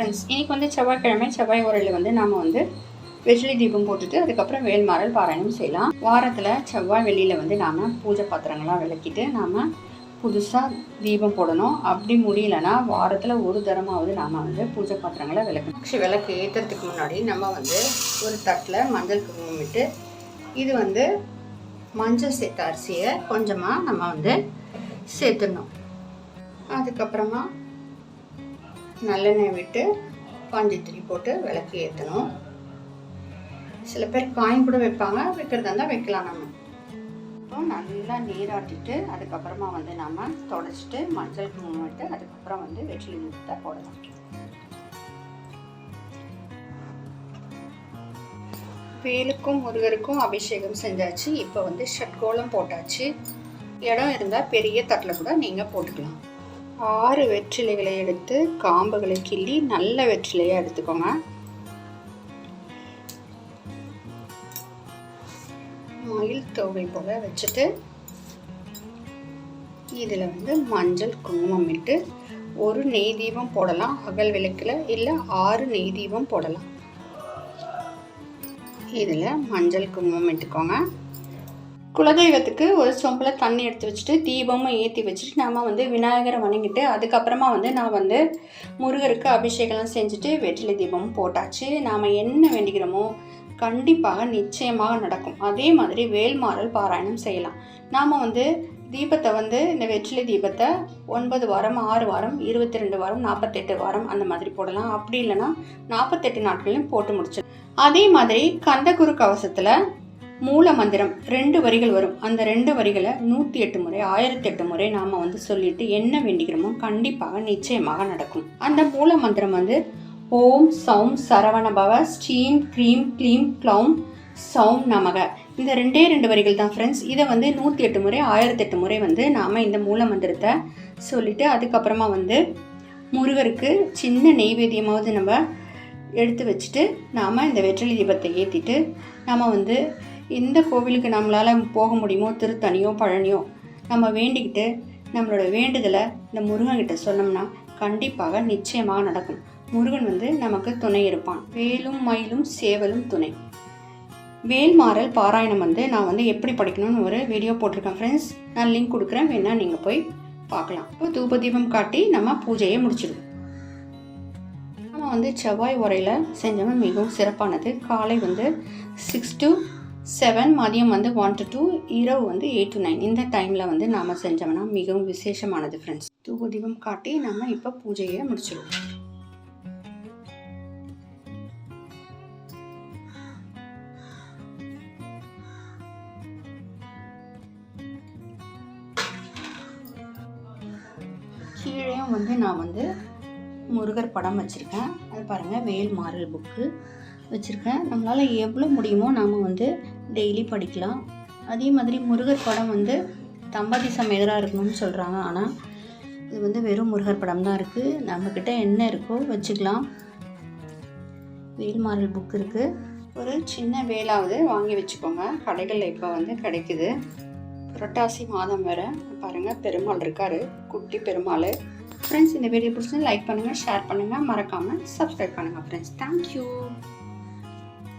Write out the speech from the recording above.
Friends இன்னைக்கு வந்து செவ்வாய்க்கிழமை செவ்வாய் உரையில் வந்து நாம் வந்து வெற்றிலை தீபம் போட்டுட்டு அதுக்கப்புறம் வேல்மாறல் பாராயணம் செய்யலாம். வாரத்தில் செவ்வாய் வெள்ளியில் வந்து நாம் பூஜை பாத்திரங்களாக விளக்கிட்டு நாம் புதுசாக தீபம் போடணும். அப்படி முடியலன்னா வாரத்தில் ஒரு தரமாவது நாம் வந்து பூஜை பாத்திரங்களை விளக்கணும். ஆக்சுவலி விளக்கு ஏற்றுறதுக்கு முன்னாடி நம்ம வந்து ஒரு தட்டில் மஞ்சள் குங்குமம் விட்டு இது வந்து மஞ்சள் சேர்த்த அரிசியை கொஞ்சமாக நம்ம வந்து சேர்த்துடணும். அதுக்கப்புறமா நல்லெண்ணெய் விட்டு பாஞ்சித்திரி போட்டு விளக்கு ஏற்றணும் சில பேர் காயின் கூட வைப்பாங்க வைக்கிறதா இருந்தால் வைக்கலாம் நம்ம. அப்புறம் நல்லா நீராட்டிட்டு அதுக்கப்புறமா வந்து நம்ம தொடச்சிட்டு மஞ்சள் குங்குமம் விட்டு அதுக்கப்புறம் வந்து வெற்றிலை முட்டை போடலாம். வேலுக்கும் முருகருக்கும் அபிஷேகம் செஞ்சாச்சு. இப்போ வந்து ஷட்கோலம் போட்டாச்சு. இடம் இருந்தால் பெரிய தட்டில் கூட நீங்கள் போட்டுக்கலாம். ஆறு வெற்றிலைகளை எடுத்து காம்புகளை கிள்ளி நல்ல வெற்றிலையாக எடுத்துக்கோங்க. மயில் தொகை போல வச்சுட்டு இதில் வந்து மஞ்சள் குங்குமம் இட்டு ஒரு நெய் தீபம் போடலாம். அகல் விளக்கில் இல்லை ஆறு நெய் தீபம் போடலாம். இதில் மஞ்சள் குங்குமம் இட்டுக்கோங்க. குலதெய்வத்துக்கு ஒரு சொம்பில் தண்ணி எடுத்து வச்சுட்டு தீபமும் ஏற்றி வச்சுட்டு நாம் வந்து விநாயகரை வணங்கிட்டு அதுக்கப்புறமா வந்து நான் வந்து முருகருக்கு அபிஷேகம்லாம் செஞ்சுட்டு வெற்றிலை தீபமும் போட்டாச்சு. நாம் என்ன வேண்டிக்கிறோமோ கண்டிப்பாக நிச்சயமாக நடக்கும். அதே மாதிரி வேல்மாறல் பாராயணம் செய்யலாம். நாம் வந்து தீபத்தை வந்து இந்த வெற்றிலை தீபத்தை ஒன்பது வாரம் ஆறு வாரம் இருபத்தி ரெண்டு வாரம் நாற்பத்தெட்டு வாரம் அந்த மாதிரி போடலாம். அப்படி இல்லைன்னா நாற்பத்தெட்டு நாட்களையும் போட்டு முடிச்சிடலாம். அதே மாதிரி கந்தகுரு கவசத்தில் மூல மந்திரம் ரெண்டு வரிகள் வரும். அந்த ரெண்டு வரிகளை நூற்றி எட்டு முறை ஆயிரத்தி எட்டு முறை நாம் வந்து சொல்லிட்டு என்ன வேண்டிக்கிறோமோ கண்டிப்பாக நிச்சயமாக நடக்கும். அந்த மூல மந்திரம் வந்து ஓம் சௌம் சரவணபவ ஸ்டீம் க்ரீம் க்ளீம் க்ளௌம் சௌம் நமக. இந்த ரெண்டே ரெண்டு வரிகள் தான் ஃப்ரெண்ட்ஸ் இதை வந்து நூற்றி எட்டு முறை ஆயிரத்தி எட்டு முறை வந்து நாம் இந்த மூல மந்திரத்தை சொல்லிவிட்டு அதுக்கப்புறமா வந்து முருகருக்கு சின்ன நெய்வேத்தியமாவது நம்ம எடுத்து வச்சுட்டு நாம் இந்த வெற்றிலை தீபத்தை ஏற்றிட்டு நாம் வந்து எந்த கோவிலுக்கு நம்மளால் போக முடியுமோ திருத்தணியோ பழனியோ நம்ம வேண்டிக்கிட்டு நம்மளோட வேண்டுதலை இந்த முருகன்கிட்ட சொன்னோம்னா கண்டிப்பாக நிச்சயமாக நடக்கும். முருகன் வந்து நமக்கு துணை இருப்பான். வேலும் மயிலும் சேவலும் துணை. வேல்மாறல் பாராயணம் வந்து நான் வந்து எப்படி படிக்கணும்னு ஒரு வீடியோ போட்டிருக்கேன் ஃப்ரெண்ட்ஸ் நான் லிங்க் கொடுக்குறேன். வேணா நீங்கள் போய் பார்க்கலாம். இப்போ தூப தீபம் காட்டி நம்ம பூஜையை முடிச்சிடுவோம். நம்ம வந்து செவ்வாய் உரையில் செஞ்சோம்னா மிகவும் சிறப்பானது. காலை வந்து சிக்ஸ் டு செவன் மதியம் வந்து ஒன் டு டூ இரவு வந்து எயிட் டு நைன் இந்த டைமில் வந்து நாம் செஞ்சோம்னா மிகவும் விசேஷமானது ஃப்ரெண்ட்ஸ் தூக்கு தீபம் காட்டி நம்ம இப்போ பூஜையை முடிச்சிடுவோம் கீழேயும் வந்து நான் வந்து முருகர் படம் வச்சுருக்கேன். அது பாருங்கள் வேல் மாறல் புக்கு வச்சுருக்கேன். நம்மளால் எவ்வளோ முடியுமோ நாம் வந்து டெய்லி படிக்கலாம். அதே மாதிரி முருகர் படம் வந்து தம்பதி சமேதராக இருக்கணும்னு சொல்கிறாங்க ஆனால் இது வந்து வெறும் முருகர் படம் தான் இருக்குது நம்மக்கிட்ட என்ன இருக்கோ வச்சுக்கலாம். வேல்மாரல் புக் இருக்குது ஒரு சின்ன வேலாவது வாங்கி வச்சுக்கோங்க. கடைகளில் இப்போ வந்து கிடைக்குது. புரட்டாசி மாதம் வேறு. பாருங்கள் பெருமாள் இருக்கார். குட்டி பெருமாள். ஃப்ரெண்ட்ஸ் இந்த வீடியோ பிடிச்சி லைக் பண்ணுங்கள் ஷேர் பண்ணுங்கள் மறக்காமல் சப்ஸ்கிரைப் பண்ணுங்கள் friends thank you